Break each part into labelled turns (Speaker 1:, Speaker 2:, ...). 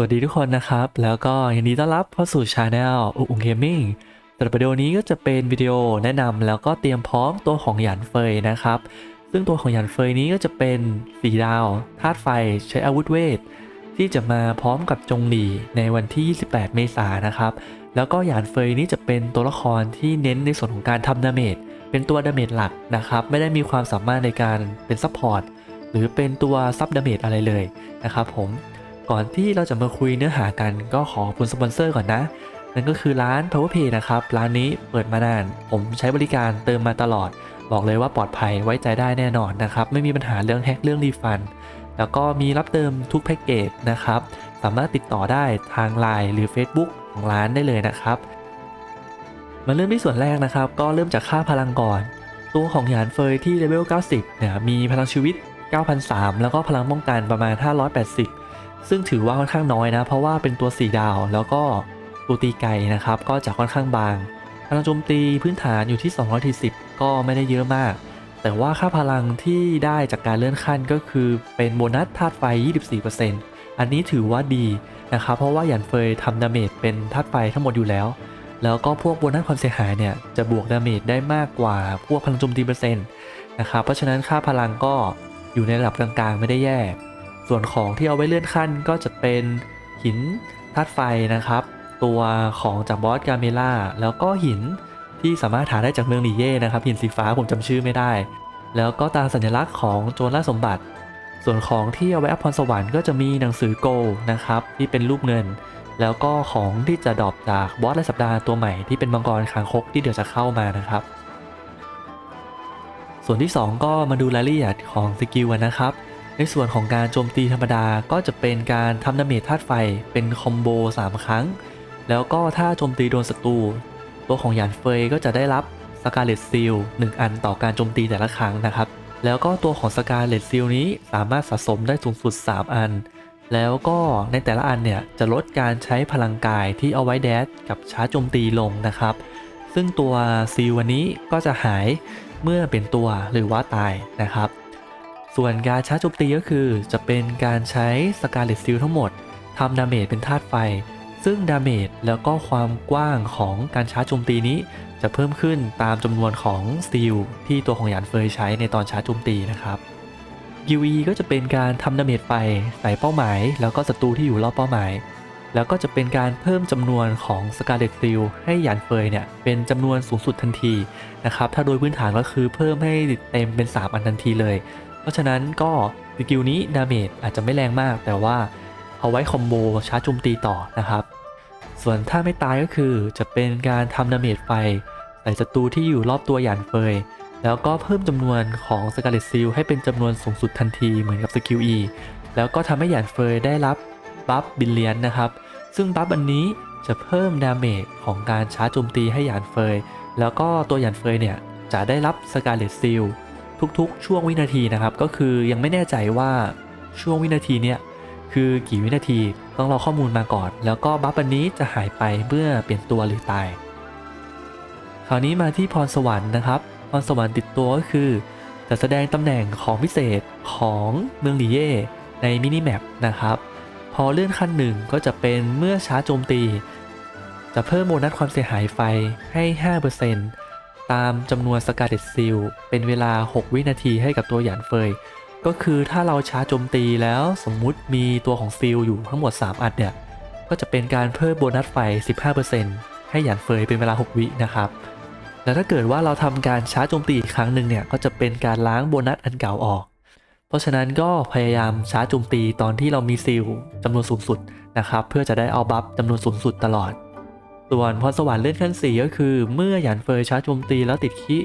Speaker 1: วัสดีทุกคนนะครับ แล้วก็ยินดีต้อนรับเข้าสู่ช anel อุอุงเกมมิ่งสำหรับวิดีโอนี้ก็จะเป็นวิดีโอแนะนำแล้วก็เตรียมพร้อมตัวของหยันเฟยนะครับ ซึ่งตัวของหยันเฟยนี้ก็จะเป็นสีดาวธาตุไฟใช้อาวุธเวท ที่จะมาพร้อมกับจงหลีในวันที่ 28 เมษายนนะครับ แล้วก็หยานเฟยนี้จะเป็นตัวละครที่เน้นในส่วนของการทำดาเมจเป็นตัวดาเมจหลักนะครับไม่ได้มีความสามารถในการเป็นซัพพอร์ตหรือเป็นตัวซับดาเมจอะไรเลยนะครับผม ก่อนที่เราจะมาคุยเนื้อหากันก็ขอคุณสปอนเซอร์ก่อนนะ นั่นก็คือร้าน PowerPay นะครับ ร้านนี้เปิดมานาน ผมใช้บริการเติมมาตลอด บอกเลยว่าปลอดภัยไว้ใจได้แน่นอนนะครับ ไม่มีปัญหาเรื่องแฮกเรื่องรีฟัน แล้วก็มีรับเติมทุกแพ็กเกจนะครับ สามารถติดต่อได้ทาง Line หรือ Facebook ของร้านได้เลยนะครับ มาเริ่มที่ส่วนแรกนะครับ ก็เริ่มจากค่าพลังก่อน ตัวของหยานเฟยที่เลเวล 90 เนี่ย มีพลังชีวิต 9,003 แล้วก็พลังป้องกันประมาณ 580 ซึ่งถือว่าค่อนข้างน้อยนะ เพราะว่าเป็นตัว 4 ดาว แล้วก็ตัวตีไกลนะครับ ก็จะค่อนข้างบางพลังโจมตีพื้นฐานอยู่ที่ 240 ก็ไม่ได้เยอะมาก แต่ว่าค่าพลังที่ได้จากการเลื่อนขั้นก็คือเป็นโบนัสธาตุไฟ 24%อันนี้ถือว่าดีนะครับ เพราะว่าหยันเฟยทำดาเมจเป็นธาตุไฟทั้งหมดอยู่แล้ว แล้วก็พวกโบนัสความเสียหายเนี่ยจะบวกดาเมจได้มากกว่าพวกพลังโจมตีเปอร์เซ็นต์นะครับ เพราะฉะนั้นค่าพลังก็อยู่ในระดับกลางๆ ไม่ได้แย่ ส่วนของที่เอาไว้เลื่อนขั้นก็จะเป็นหินธาตุไฟนะครับ ตัวของจากบอสกาเมล่าแล้วก็หินที่สามารถหาได้จากเมืองหลีเย่นะครับหินสีฟ้าผมจำชื่อไม่ได้ แล้วก็ตามสัญลักษณ์ของโจรล่าสมบัติ ส่วนของที่เอาไว้อัพพรสวรรค์ก็จะมีหนังสือโกนะครับที่เป็นรูปเงิน แล้วก็ของที่จะดรอปจากบอสรายสัปดาห์ตัวใหม่ที่เป็นมังกรคางคกที่เดี๋ยวจะเข้ามานะครับ ส่วนที่ 2 ก็มาดูรายละเอียดของสกิลนะครับ ในส่วนของการโจมตีธรรมดาก็จะเป็นการทำดาเมจธาตุไฟเป็นคอมโบ 3 ครั้ง แล้วก็ถ้าโจมตีโดนศัตรูตัวของหยานเฟยก็จะได้รับสกาเลตซิล1อันต่อการโจมตีแต่ละครั้งนะครับ แล้วก็ตัวของสกาเลตซิลนี้สามารถสะสมได้สูงสุด 3 อัน แล้วก็ในแต่ละอันเนี่ยจะลดการใช้พลังกายที่เอาไว้แดดกับชาร์จโจมตีลงนะครับ ซึ่งตัวซีลวันนี้ก็จะหายเมื่อเป็นตัวหรือว่าตายนะครับ ส่วนการชาร์จโจมตีก็คือ จะเป็นการใช้สกาเลตซิลทั้งหมดทำดาเมจเป็นธาตุไฟ ซึ่งดาเมจแล้วก็ความกว้างของการชาร์จโจมตีนี้ จะเพิ่มขึ้นตามจำนวนของสตีลที่ตัวของหยานเฟยใช้ในตอนชาร์จโจมตีนะครับ QE ก็จะเป็นการทำดาเมจไฟใส่เป้าหมาย แล้วก็ศัตรูที่อยู่รอบเป้าหมาย แล้วก็จะเป็นการเพิ่มจำนวนของสกาเลตซิลให้หยานเฟยเนี่ยเป็นจำนวนสูงสุดทันทีนะครับถ้าโดยพื้นฐานก็คือเพิ่มให้เต็มเป็น 3 อันทันทีเลย เพราะฉะนั้นก็สกิลนี้ดาเมจอาจจะไม่แรงมาก แต่ว่าเอาไว้คอมโบชาร์จโจมตีต่อนะครับ ส่วนถ้าไม่ตายก็คือจะเป็นการทำดาเมจไฟใส่ศัตรูที่อยู่รอบตัวหยานเฟย แล้วก็เพิ่มจำนวนของสกาเลตซิลให้เป็นจำนวนสูงสุดทันทีเหมือนกับสกิล E แล้วก็ทำให้หยานเฟยได้รับบัฟบิลเลียนนะครับ ซึ่งบัฟอันนี้จะเพิ่มดาเมจของการชาร์จโจมตีให้หยานเฟย แล้วก็ตัวหยานเฟยเนี่ยจะได้รับสกาเลตซิล ทุกๆ ช่วงวินาทีนะครับ ก็คือยังไม่แน่ใจว่าช่วงวินาทีเนี่ยคือกี่วินาทีต้องรอข้อมูลมาก่อน แล้วก็บัฟอันนี้จะหายไปเมื่อเปลี่ยนตัวหรือตาย คราวนี้มาที่พรสวรรค์นะครับพรสวรรค์ติดตัวก็คือ จะแสดงตำแหน่งของพิเศษของเมืองลีเย่ในมินิแมปนะครับ พอเลื่อนขั้นหนึ่งก็จะเป็นเมื่อช้าโจมตี จะเพิ่มโบนัสความเสียหายไฟให้ 5% ตามจำนวนสกาเดตซิลเป็นเวลา 6 วินาทีให้กับตัวหยานเฟย ก็คือถ้าเราชาร์จโจมตีแล้วสมมุติมีตัวของซิลอยู่ทั้งหมด 3 อันเนี่ยก็จะเป็นการเพิ่มโบนัสไฟ 15%ให้หยานเฟยเป็นเวลา 6 วินะครับ แล้วถ้าเกิดว่าเราทำการชาร์จโจมตีอีกครั้งหนึ่งเนี่ยก็จะเป็นการล้างโบนัสอันเก่าออก เพราะฉะนั้นก็พยายามชาร์จโจมตีตอนที่เรามีซิลจำนวนสูงสุดนะครับเพื่อจะได้เอาบัฟจำนวนสูงสุดตลอด ส่วนพรสวรรค์เลื่อนขั้น 4 ก็คือ เมื่อหยานเฟยชาร์จโจมตีแล้วติดคิ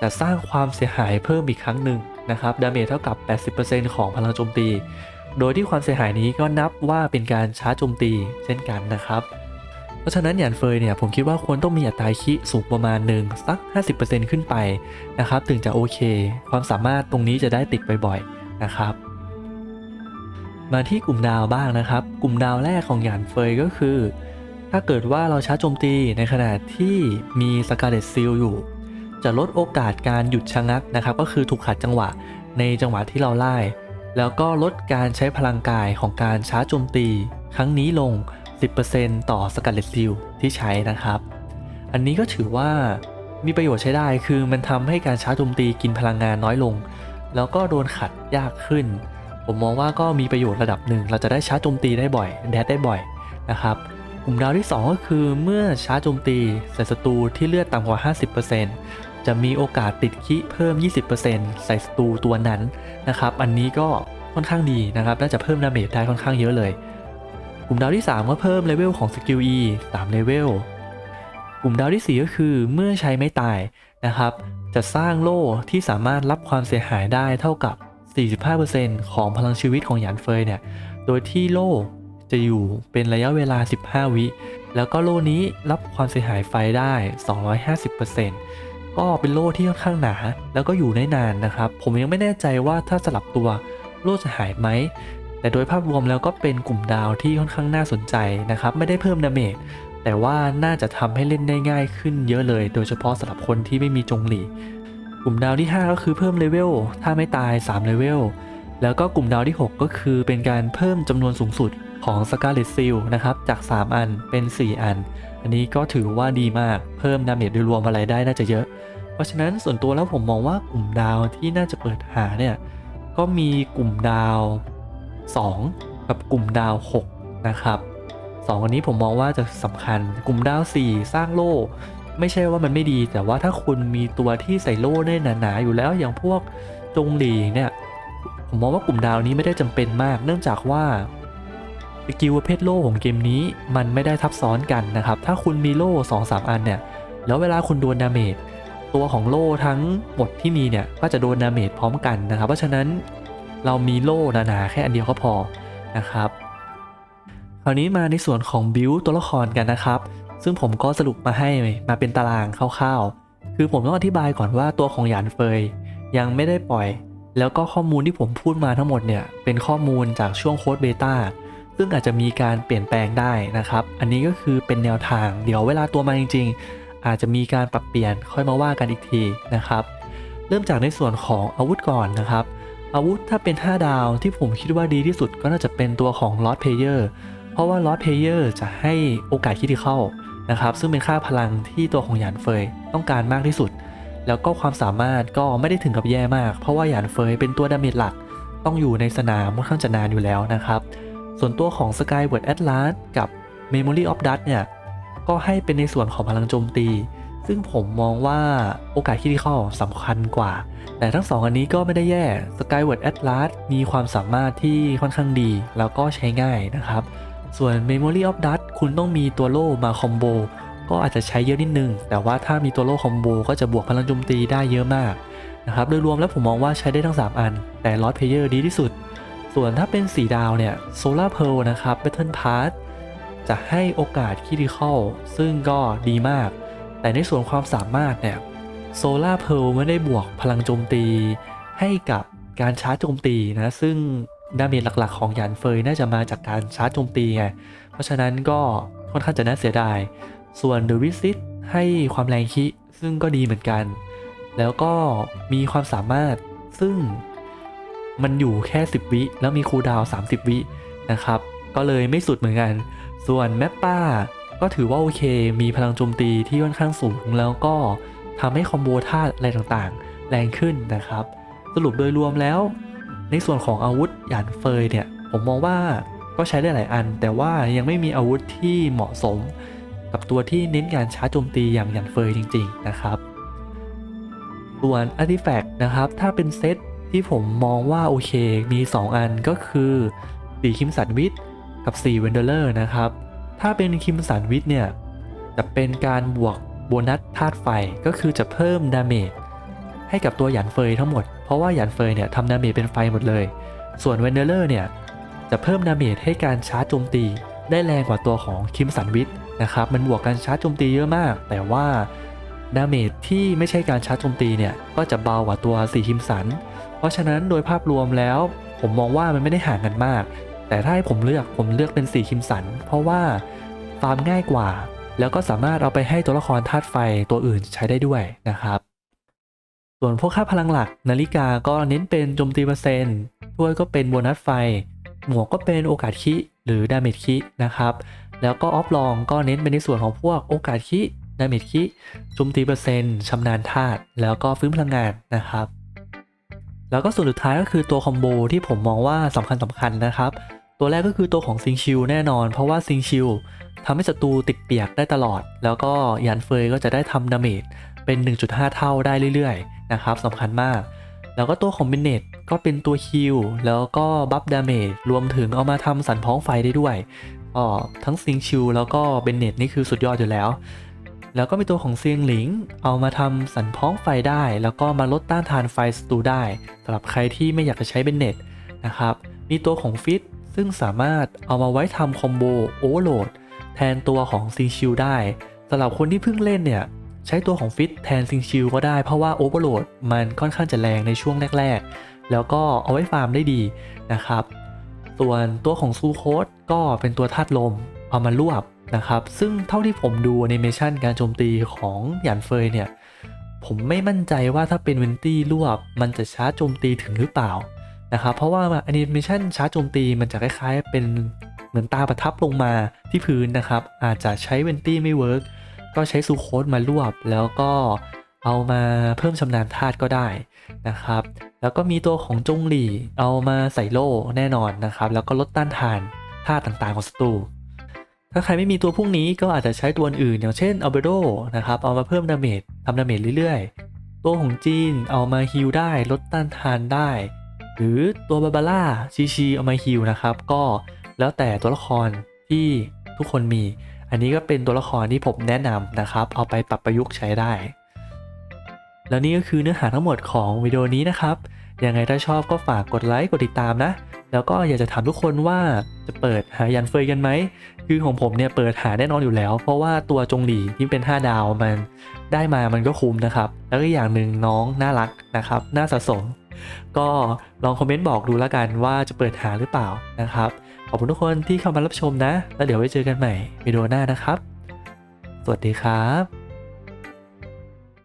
Speaker 1: จะสร้างความเสียหายเพิ่มอีกครั้งหนึ่งนะครับดาเมจเท่ากับ 80%ของพลังโจมตี โดยที่ความเสียหายนี้ก็นับว่าเป็นการชาร์จโจมตีเช่นกันนะครับ เพราะฉะนั้นหยานเฟยเนี่ยผมคิดว่าควรต้องมีอัตราคิสูงประมาณหนึ่งสัก 50%ขึ้นไปนะครับถึงจะโอเค ความสามารถตรงนี้จะได้ติดบ่อยๆนะครับมาที่กลุ่มดาวบ้างนะครับ กลุ่มดาวแรกของหยานเฟยก็คือ ถ้าเกิดว่าเราชาร์จโจมตีในขณะที่มีสกาเลตซิลอยู่ จะลดโอกาสการหยุดชะงักนะครับ ก็คือถูกขัดจังหวะในจังหวะที่เราไล่ แล้วก็ลดการใช้พลังกายของการชาร์จโจมตี ครั้งนี้ลง 10%ต่อสกัดเลตซิลที่ใช้นะครับ อันนี้ก็ถือว่ามีประโยชน์ใช้ได้คือมันทำให้การชาร์จโจมตีกินพลังงานน้อยลง แล้วก็โดนขัดยากขึ้น ผมมองว่าก็มีประโยชน์ระดับหนึ่ง เราจะได้ชาร์จโจมตีได้บ่อย แดดได้บ่อยนะครับ กลุ่มดาวที่ 2 ก็คือเมื่อชาร์จโจมตีใส่ศัตรูที่เลือดต่ำกว่า 50%จะมีโอกาสติดคิเพิ่ม 20%ใส่ศัตรูตัวนั้นนะครับ อันนี้ก็ค่อนข้างดีนะครับ น่าจะเพิ่มดาเมจได้ค่อนข้างเยอะเลย กลุ่มดาวที่ 3 ก็เพิ่มเลเวลของสกิล E 3เลเวล กลุ่มดาวที่ 4 ก็คือเมื่อใช้ไม่ตายนะครับ จะสร้างโล่ที่สามารถรับความเสียหายได้เท่ากับ 45%ของพลังชีวิตของหยานเฟยเนี่ย โดยที่โล่ จะอยู่เป็นระยะเวลา 15 วิ แล้วก็โล่นี้รับความเสียหายไฟได้ 250%ก็เป็นโล่ที่ค่อนข้างหนา แล้วก็อยู่ได้นานนะครับ ผมยังไม่แน่ใจว่าถ้าสลับตัวโล่จะหายไหม แต่โดยภาพรวมแล้วก็เป็นกลุ่มดาวที่ค่อนข้างน่าสนใจนะครับ ไม่ได้เพิ่มดาเมจ แต่ว่าน่าจะทำให้เล่นได้ง่ายขึ้นเยอะเลย โดยเฉพาะสำหรับคนที่ไม่มีจงหลีกลุ่มดาวที่ 5 ก็คือเพิ่มเลเวล ถ้าไม่ตาย3เลเวล แล้วก็กลุ่มดาวที่ 6 ก็คือเป็นการเพิ่มจำนวนสูงสุด ของสกาเลตซิลนะครับ จาก 3 อันเป็น 4 อัน อันนี้ก็ถือว่าดีมากเพิ่มดาเมจโดยรวมอะไรได้น่าจะเยอะ เพราะฉะนั้นส่วนตัวแล้วผมมองว่ากลุ่มดาวที่น่าจะเปิดหาเนี่ย ก็มีกลุ่มดาว 2 กับกลุ่มดาว 6 นะครับสองอันนี้ผมมองว่าจะสำคัญกลุ่มดาว 4 สร้างโล่ไม่ใช่ว่ามันไม่ดี แต่ว่าถ้าคุณมีตัวที่ใส่โล่ได้หนาๆอยู่แล้วอย่างพวกจงหลีเนี่ยผมมองว่ากลุ่มดาวนี้ไม่ได้จำเป็นมาก เนื่องจากว่า สกิลประเภทโล่ของเกมนี้มันไม่ได้ทับซ้อนกันนะครับ ถ้าคุณมีโล่2 3 อันเนี่ย แล้วเวลาคุณโดนดาเมจตัวของโล่ทั้งหมดที่มีเนี่ยก็จะโดนดาเมจพร้อมกันนะครับ เพราะฉะนั้นเรามีโล่หนาๆแค่อันเดียวก็พอนะครับ คราวนี้มาในส่วนของบิวตัวละครกันนะครับ ซึ่งผมก็สรุปมาให้มาเป็นตารางคร่าวๆ คือผมต้องอธิบายก่อนว่าตัวของหยานเฟยยังไม่ได้ปล่อย แล้วก็ข้อมูลที่ผมพูดมาทั้งหมดเนี่ยเป็นข้อมูลจากช่วงโค้ดเบต้า ซึ่งอาจจะมีการเปลี่ยนแปลงได้นะครับ อันนี้ก็คือเป็นแนวทาง เดี๋ยวเวลาตัวมาจริง ๆ อาจจะมีการปรับเปลี่ยนค่อยมาว่ากันอีกทีนะครับ เริ่มจากในส่วนของอาวุธก่อนนะครับ อาวุธถ้าเป็น 5 ดาวที่ผมคิดว่าดีที่สุดก็น่าจะเป็นตัวของ Lord Player เพราะว่า Lord Player จะให้โอกาสคิดที่เข้านะครับ ซึ่งเป็นค่าพลังที่ตัวของหยานเฟยต้องการมากที่สุด แล้วก็ความสามารถก็ไม่ได้ถึงกับแย่มาก เพราะว่าหยานเฟยเป็นตัวดาเมจหลัก ต้องอยู่ในสนามค่อนข้างจะนานอยู่แล้วนะครับ ส่วนตัวของ Skyward Atlas กับ Memory of Dust เนี่ย ก็ให้เป็นในส่วนของพลังโจมตี ซึ่งผมมองว่าโอกาสคิดที่เข้าสำคัญกว่า แต่ทั้งสองอันนี้ก็ไม่ได้แย่ Skyward Atlas มีความสามารถที่ค่อนข้างดี แล้วก็ใช้ง่ายนะครับ ส่วน Memory of Dust คุณต้องมีตัวโล่มาคอมโบก็อาจจะใช้เยอะนิดนึง แต่ว่าถ้ามีตัวโล่คอมโบก็จะบวกพลังโจมตีได้เยอะมากนะครับ โดยรวมแล้วผมมองว่าใช้ได้ทั้ง 3 อัน แต่ Lost Player ดีที่สุด ส่วนถ้าเป็น4ดาวเนี่ย Solar Pearl นะครับ Battle Pass จะให้โอกาสคิดิคอลซึ่งก็ดีมาก แต่ในส่วนความสามารถเนี่ยโซลาร์เพลไม่ได้บวกพลังโจมตีให้กับการชาร์จโจมตีนะ ซึ่งดาเมจหลักๆ ของหยานเฟยน่าจะมาจากการชาร์จโจมตีไง เพราะฉะนั้นก็ค่อนข้างจะน่าเสียดาย ส่วน The Visit ให้ความแรงคิซึ่งก็ดีเหมือนกัน แล้วก็มีความสามารถซึ่ง มันอยู่แค่ 10 วิแล้วมีคูลดาวน์30 วินะครับ ก็เลยไม่สุดเหมือนกัน ส่วนแมปป้าก็ถือว่าโอเค มีพลังโจมตีที่ค่อนข้างสูง แล้วก็ทำให้คอมโบท่าอะไรต่างๆ แรงขึ้นนะครับ สรุปโดยรวมแล้ว ในส่วนของอาวุธหยานเฟยเนี่ย ผมมองว่าก็ใช้ได้หลายอัน แต่ว่ายังไม่มีอาวุธที่เหมาะสม กับตัวที่เน้นการชาโจมตีอย่างหยานเฟยจริง ๆ นะครับ ส่วนอาร์ติแฟกต์นะครับ ถ้าเป็นเซต ที่ผมมองว่าโอเคมี 2 อันก็คือสีคิมสันวิทกับ4เวนเดอร์นะครับ ถ้าเป็นคิมสันวิทเนี่ย จะเป็นการบวกโบนัสธาตุไฟก็คือจะเพิ่มดาเมจให้กับตัวหยานเฟยทั้งหมด เพราะว่าหยานเฟยเนี่ยทำดาเมจเป็นไฟหมดเลย ส่วนเวนเดอร์เนี่ย จะเพิ่มดาเมจให้การชาร์จโจมตี ได้แรงกว่าตัวของคิมสันวิทนะครับ มันบวกการชาร์จโจมตีเยอะมาก แต่ว่าดาเมจที่ไม่ใช่การชาร์จโจมตีเนี่ย ก็จะเบากว่าตัวสีคิมสัน เพราะฉะนั้นโดยภาพรวมแล้ว ผมมองว่ามันไม่ได้ห่างกันมาก แต่ถ้าให้ผมเลือกผมเลือกเป็นสีคิมสัน เพราะว่าฟาร์มง่ายกว่า แล้วก็สามารถเอาไปให้ตัวละครธาตุไฟตัวอื่นใช้ได้ด้วยนะครับ ส่วนพวกค่าพลังหลักนาฬิกาก็เน้นเป็นโจมตีเปอร์เซ็นต์ถ้วยก็เป็นโบนัสไฟ หมวกก็เป็นโอกาสคิหรือดาเมจคินะครับ แล้วก็ออฟลองก็เน้นไปในส่วนของพวกโอกาสคิดาเมจคิโจมตีเปอร์เซ็นต์ชำนาญธาตุแล้วก็ฟื้นพลังงานนะครับ แล้วก็ส่วนสุดท้ายก็คือตัวคอมโบที่ผมมองว่าสำคัญสำคัญนะครับ ตัวแรกก็คือตัวของซิงชิลแน่นอน เพราะว่าซิงชิลทำให้ศัตรูติดเปียกได้ตลอด แล้วก็ยันเฟยก็จะได้ทำดาเมจเป็น 1.5 เท่าได้เรื่อยๆ นะครับสำคัญมาก แล้วก็ตัวของเบนเนตก็เป็นตัวฮิลแล้วก็บัฟดาเมจรวมถึงเอามาทำสันพ้องไฟได้ด้วยก็ทั้งซิงชิลแล้วก็เบนเนตนี่คือสุดยอดอยู่แล้ว แล้วก็มีตัวของเซียงหลิง เอามาทำสันพ้องไฟได้ แล้วก็มาลดต้านทานไฟศัตรูได้สำหรับใครที่ไม่อยากจะใช้เบนเน็ตนะครับ มีตัวของฟิตซึ่งสามารถเอามาไว้ทำคอมโบโอเวอร์โหลดแทนตัวของซิงชิลได้สำหรับคนที่เพิ่งเล่นเนี่ยใช้ตัวของฟิตแทนซิงชิลก็ได้เพราะว่าโอเวอร์โหลดมันค่อนข้างจะแรงในช่วงแรก ๆ แล้วก็เอาไว้ฟาร์มได้ดีนะครับส่วนตัวของซูโคดก็เป็นตัวธาตุลม เอามารวบ นะครับ ซึ่งเท่าที่ผมดูแอนิเมชันการโจมตีของหยานเฟยเนี่ย ผมไม่มั่นใจว่าถ้าเป็นเวนตี้รวบมันจะช้าโจมตีถึงหรือเปล่านะครับ เพราะว่าแอนิเมชันช้าโจมตีมันจะคล้ายๆ เป็นเหมือนตาประทับลงมาที่พื้นนะครับ อาจจะใช้เวนตี้ไม่เวิร์กก็ใช้ซูโคดมารวบแล้วก็เอามาเพิ่มชำนาญธาตุก็ได้นะครับ แล้วก็มีตัวของจงหลี่เอามาใส่โล่แน่นอนนะครับ แล้วก็ลดต้านทานธาตุต่างๆของศัตรู ถ้าใครไม่มีตัวพวกนี้ก็อาจจะใช้ตัวอื่น อย่างเช่นอัลเบโดนะครับเอามาเพิ่มดาเมจทำดาเมจเรื่อยๆ ตัวของจีนเอามาฮิลได้ลดต้านทานได้ หรือตัวบาบาร่าชีชีเอามาฮิลนะครับ ก็แล้วแต่ตัวละครที่ทุกคนมี อันนี้ก็เป็นตัวละครที่ผมแนะนำนะครับ เอาไปปรับประยุกต์ใช้ได้ แล้วนี่ก็คือเนื้อหาทั้งหมดของวิดีโอนี้นะครับ ยังไงถ้าชอบก็ฝากกดไลค์กดติดตามนะ แล้วก็อยากจะถามทุกคนว่าจะเปิดหายันเฟยกันไหม คือของผมเนี่ยเปิดหาแน่นอนอยู่แล้ว เพราะว่าตัวจงหลีที่เป็น 5 ดาวมันได้มามันก็คุ้มนะครับ แล้วก็อย่างหนึ่งน้องน่ารักนะครับ น่าสะสม ก็ลองคอมเมนต์บอกดูแล้วกันว่าจะเปิดหาหรือเปล่านะครับ ขอบคุณทุกคนที่เข้ามารับชมนะ แล้วเดี๋ยวไว้เจอกันใหม่วิดีโอหน้านะครับ สวัสดีครับ